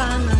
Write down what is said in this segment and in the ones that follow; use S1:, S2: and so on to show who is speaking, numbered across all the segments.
S1: sarıl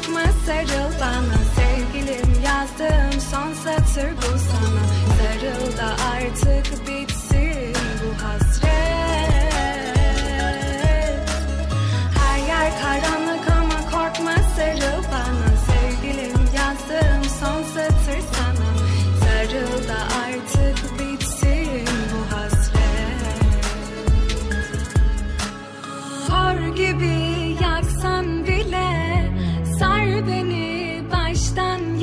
S1: korkma sarıl bana Sevgilim yazdığım son satır bu Done.